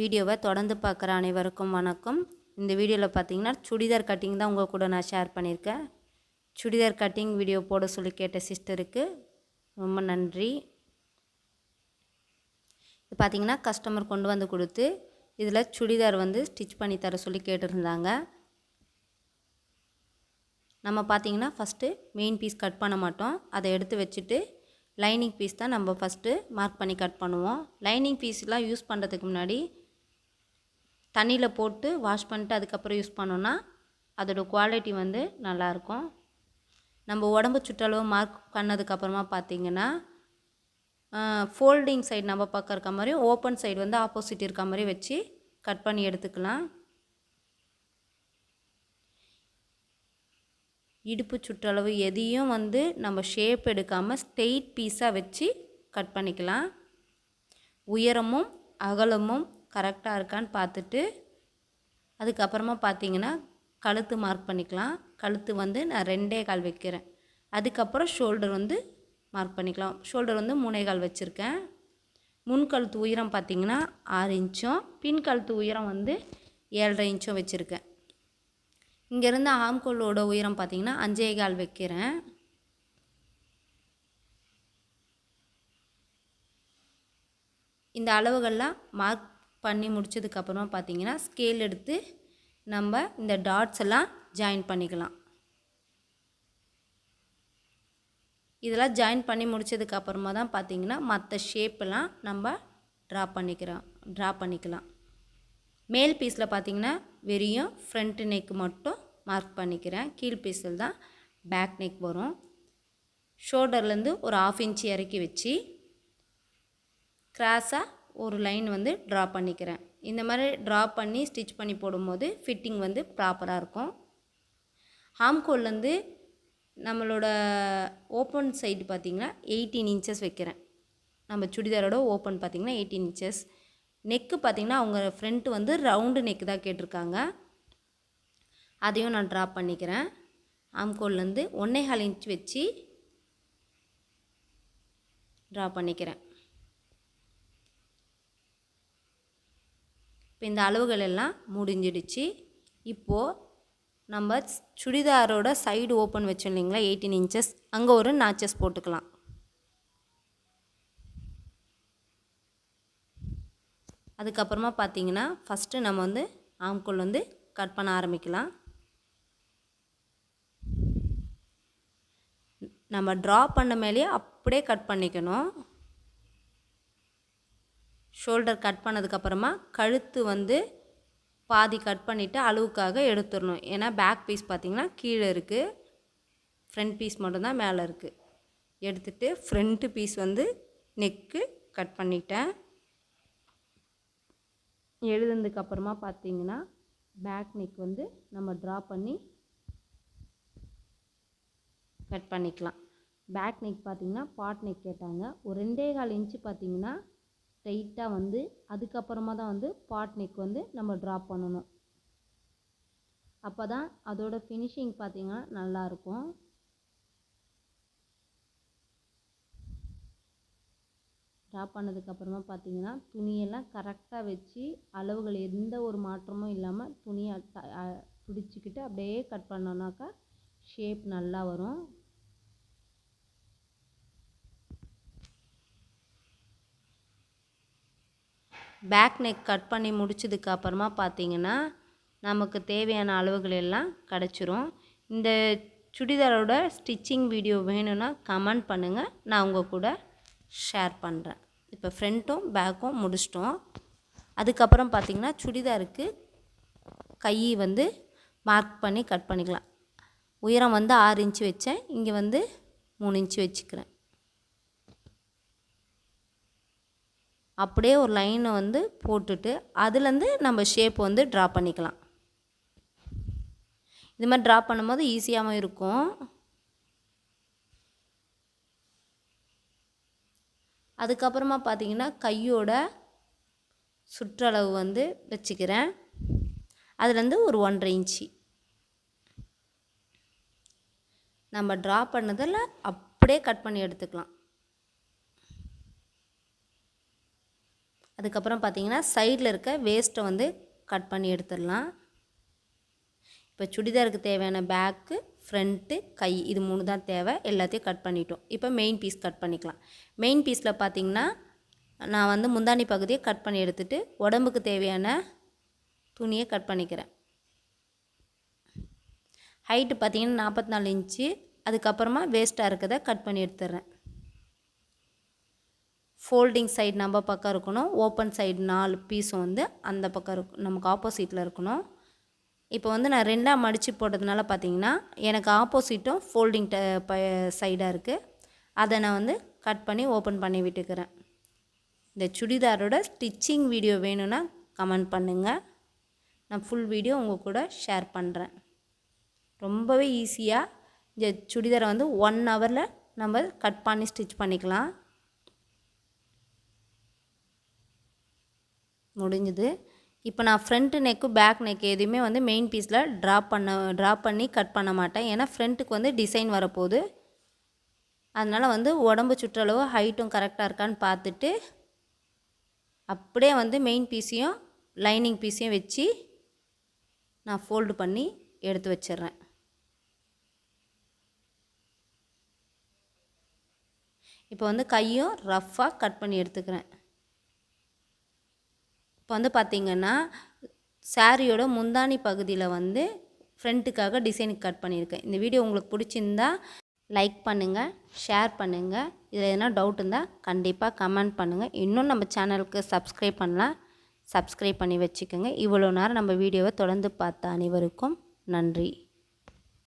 வீடியோவை தொடர்ந்து பார்க்குற அனைவருக்கும் வணக்கம். இந்த வீடியோவில் பார்த்தீங்கன்னா சுடிதார் கட்டிங் தான் உங்கள் கூட நான் ஷேர் பண்ணியிருக்கேன். சுடிதார் கட்டிங் வீடியோ போட சொல்லி கேட்ட சிஸ்டருக்கு ரொம்ப நன்றி. இது பார்த்தீங்கன்னா கஸ்டமர் கொண்டு வந்து கொடுத்து இதில் சுடிதார் வந்து ஸ்டிச் பண்ணி தர சொல்லி கேட்டிருந்தாங்க. நம்ம பார்த்தீங்கன்னா ஃபஸ்ட்டு மெயின் பீஸ் கட் பண்ண மாட்டோம். அதை எடுத்து வச்சுட்டு லைனிங் பீஸ் தான் நம்ம ஃபஸ்ட்டு மார்க் பண்ணி கட் பண்ணுவோம். லைனிங் பீஸ்லாம் யூஸ் பண்ணுறதுக்கு முன்னாடி தண்ணியில் போட்டு வாஷ் பண்ணிட்டு அதுக்கப்புறம் யூஸ் பண்ணோன்னா அதோடய குவாலிட்டி வந்து நல்லாயிருக்கும். நம்ம உடம்பு சுற்றளவு மார்க் பண்ணதுக்கப்புறமா பார்த்தீங்கன்னா ஃபோல்டிங் சைடு நம்ம பக்கம் இருக்க மாதிரி ஓப்பன் சைடு வந்து ஆப்போசிட் இருக்க மாதிரி வச்சு கட் பண்ணி எடுத்துக்கலாம். இடுப்பு சுற்றளவு எதையும் வந்து நம்ம ஷேப் எடுக்காமல் ஸ்ட்ரெயிட் பீஸாக வச்சு கட் பண்ணிக்கலாம். உயரமும் அகலமும் கரெக்டாக இருக்கான்னு பார்த்துட்டு அதுக்கப்புறமா பார்த்தீங்கன்னா கழுத்து மார்க் பண்ணிக்கலாம். கழுத்து வந்து நான் ரெண்டே கால் வைக்கிறேன். அதுக்கப்புறம் ஷோல்டர் வந்து மார்க் பண்ணிக்கலாம். ஷோல்டர் வந்து மூணே கால் வச்சுருக்கேன். முன் கழுத்து உயரம் பார்த்தீங்கன்னா ஆறு இன்ச்சும் பின் கழுத்து உயரம் வந்து ஏழரை இன்ச்சும் வச்சுருக்கேன். இங்கேருந்து ஆம்கோலோட உயரம் பார்த்தீங்கன்னா அஞ்சே கால் வைக்கிறேன். இந்த அளவுகள்லாம் மார்க் பண்ணி முடிச்சதுக்கப்புறமா பார்த்தீங்கன்னா ஸ்கேல் எடுத்து நம்ம இந்த டாட்ஸ் எல்லாம் ஜாயின் பண்ணிக்கலாம். இதெல்லாம் ஜாயின் பண்ணி முடிச்சதுக்கப்புறமா தான் பார்த்தீங்கன்னா மற்ற ஷேப்பெல்லாம் நம்ம ட்ரா பண்ணிக்கிறோம் ட்ரா பண்ணிக்கலாம். மேல் பீஸில் பார்த்தீங்கன்னா வெறியும் ஃப்ரண்ட் நெக் மட்டும் மார்க் பண்ணிக்கிறேன். கீழ் பீஸில் தான் பேக் நெக் வரும். ஷோல்டர்லேருந்து ஒரு ஆஃப் இன்ச்சு இறக்கி வச்சு கிராஸாக ஒரு லைன் வந்து ட்ரா பண்ணிக்கிறேன். இந்த மாதிரி ட்ரா பண்ணி ஸ்டிச் பண்ணி போடும்போது ஃபிட்டிங் வந்து ப்ராப்பராக இருக்கும். ஹாம்கோல்லேருந்து நம்மளோட ஓப்பன் சைடு பார்த்திங்கன்னா எயிட்டீன் இன்ச்சஸ் வைக்கிறேன். நம்ம சுடிதாரோட ஓப்பன் பார்த்திங்கன்னா எயிட்டீன் இன்ச்சஸ். நெக்கு பார்த்திங்கன்னா அவங்க ஃப்ரண்ட்டு வந்து ரவுண்டு நெக்கு தான் கேட்டிருக்காங்க. அதையும் நான் ட்ரா பண்ணிக்கிறேன். ஆம்கோல்லேருந்து ஒன்றே கால் இன்ச் வச்சு ட்ரா பண்ணிக்கிறேன். இப்போ இந்த அளவுகள் எல்லாம் முடிஞ்சிடுச்சு. இப்போது நம்ம சுடிதாரோட சைடு ஓப்பன் வச்சோம் இல்லைங்களா? எயிட்டீன் இன்ச்சஸ் அங்கே ஒரு நாச்சஸ் போட்டுக்கலாம். அதுக்கப்புறமா பார்த்தீங்கன்னா ஃபஸ்ட்டு நம்ம வந்து ஆம்கோல் வந்து கட் பண்ண ஆரம்பிக்கலாம். நம்ம ட்ரா பண்ண மேலேயே அப்படியே கட் பண்ணிக்கணும். ஷோல்டர் கட் பண்ணதுக்கப்புறமா கழுத்து வந்து பாதி கட் பண்ணிவிட்டு அளவுக்காக எடுத்துடணும். ஏன்னா பேக் பீஸ் பார்த்திங்கன்னா கீழே இருக்குது ஃப்ரண்ட் பீஸ் மட்டும்தான் மேலே இருக்குது எடுத்துகிட்டு ஃப்ரண்ட்டு பீஸ் வந்து நெக்கு கட் பண்ணிட்டேன். எழுதுனதுக்கப்புறமா பார்த்தீங்கன்னா பேக் நெக் வந்து நம்ம ட்ரா பண்ணி கட் பண்ணிக்கலாம். பேக் நெக் பார்த்திங்கன்னா பாட் நெக் கேட்டாங்க. ஒரு ரெண்டே கால் இன்ச்சு பார்த்திங்கன்னா ஸ்ட்ரைட்டாக வந்து அதுக்கப்புறமா தான் வந்து பாட் நெக் வந்து நம்ம ட்ரா பண்ணணும். அப்போ தான் அதோட ஃபினிஷிங் பார்த்திங்கன்னா நல்லாயிருக்கும். ட்ரா பண்ணதுக்கப்புறமா பார்த்தீங்கன்னா துணியெல்லாம் கரெக்டாக வச்சு அளவுகள் எந்த ஒரு மாற்றமும் இல்லாமல் துணியை பிடிச்சிக்கிட்டு அப்படியே கட் பண்ணோன்னாக்கா ஷேப் நல்லா வரும். பேக் நெக் கட் பண்ணி முடிச்சதுக்கு அப்புறமா பார்த்தீங்கன்னா நமக்கு தேவையான அளவுகள் எல்லாம் கிடச்சிரும். இந்த சுடிதாரோட ஸ்டிச்சிங் வீடியோ வேணும்னா கமெண்ட் பண்ணுங்கள் நான் உங்கள் கூட ஷேர் பண்ணுறேன் இப்போ ஃப்ரண்ட்டும் பேக்கும் முடிச்சிட்டோம். அதுக்கப்புறம் பார்த்திங்கன்னா சுடிதாருக்கு கை வந்து மார்க் பண்ணி கட் பண்ணிக்கலாம். உயரம் வந்து ஆறு இன்ச்சு வச்சேன். இங்கே வந்து மூணு இன்ச்சு வச்சுக்கிறேன். அப்படியே ஒரு லைனை வந்து போட்டுட்டு அதுலேருந்து நம்ம ஷேப் வந்து ட்ரா பண்ணிக்கலாம். இது மாதிரி ட்ரா பண்ணும்போது ஈஸியாகவும் இருக்கும். அதுக்கப்புறமா பார்த்தீங்கன்னா கையோட சுற்றளவு வந்து வச்சுக்கிறேன். அதுலேருந்து ஒரு ஒன்றரை இன்ச்சி. நம்ம ட்ரா பண்ணதில் அப்படியே கட் பண்ணி எடுத்துக்கலாம். அதுக்கப்புறம் பார்த்தீங்கன்னா சைடில் இருக்க வேஸ்ட்டை வந்து கட் பண்ணி எடுத்துடலாம். இப்போ சுடிதாருக்கு தேவையான பேக்கு ஃப்ரண்ட்டு கை இது மூணு தான் தேவை. எல்லாத்தையும் கட் பண்ணிட்டோம். இப்போ மெயின் பீஸ் கட் பண்ணிக்கலாம். மெயின் பீஸில் பார்த்தீங்கன்னா நான் வந்து முந்தானி பகுதியை கட் பண்ணி எடுத்துட்டு உடம்புக்கு தேவையான துணியை கட் பண்ணிக்கிறேன். ஹைட்டு பார்த்தீங்கன்னா நாற்பத்தி நாலு இன்ச்சு அதுக்கப்புறமா வேஸ்ட்டாக இருக்கிறத கட் பண்ணி எடுத்துடுறேன். ஃபோல்டிங் சைடு நம்ம பக்கம் இருக்கணும். ஓப்பன் சைடு நாலு பீஸும் வந்து அந்த பக்கம் இருக்கும் நமக்கு ஆப்போசிட்டில் இருக்கணும். இப்போ வந்து நான் ரெண்டாக மடித்து போட்டதுனால பார்த்தீங்கன்னா எனக்கு ஆப்போசிட்டும் ஃபோல்டிங் ட ப சைடாக இருக்குது அதை நான் வந்து கட் பண்ணி ஓப்பன் பண்ணி விட்டுக்கிறேன். இந்த சுடிதாரோட ஸ்டிச்சிங் வீடியோ வேணும்னா கமெண்ட் பண்ணுங்கள் நான் ஃபுல் வீடியோ உங்கள் கூட ஷேர் பண்ணுறேன் ரொம்பவே ஈஸியாக இந்த சுடிதாரை வந்து ஒன் ஹவரில் நம்ம கட் பண்ணி ஸ்டிச் பண்ணிக்கலாம். முடிஞ்சுது. இப்போ நான் ஃப்ரண்ட் நெக்கு பேக் நெக் எதுவுமே வந்து மெயின் பீஸில் ட்ரா பண்ண ட்ரா பண்ணி கட் பண்ண மாட்டேன். ஏன்னா ஃப்ரண்ட்டுக்கு வந்து டிசைன் வரப்போகுது. அதனால் வந்து உடம்பு சுற்றளவு ஹைட்டும் கரெக்டாக இருக்கான்னு பார்த்துட்டு அப்படியே வந்து மெயின் பீஸையும் லைனிங் பீஸையும் வச்சு நான் ஃபோல்டு பண்ணி எடுத்து வச்சிடுறேன். இப்போ வந்து கையும் ரஃப்பாக கட் பண்ணி எடுத்துக்கிறேன். இப்போ வந்து பார்த்திங்கன்னா சாரியோட முந்தானி பகுதியில் வந்து ஃப்ரண்ட்டுக்காக டிசைனுக்கு கட் பண்ணியிருக்கேன். இந்த வீடியோ உங்களுக்கு பிடிச்சிருந்தா லைக் பண்ணுங்கள் ஷேர் பண்ணுங்கள் இதில் எதனா டவுட் இருந்தால் கண்டிப்பாக கமெண்ட் பண்ணுங்கள் இன்னும் நம்ம சேனலுக்கு சப்ஸ்கிரைப் பண்ணலாம். சப்ஸ்கிரைப் பண்ணி வச்சுக்கோங்க. இவ்வளோ நேரம் நம்ம வீடியோவை தொடர்ந்து பார்த்த அனைவருக்கும் நன்றி.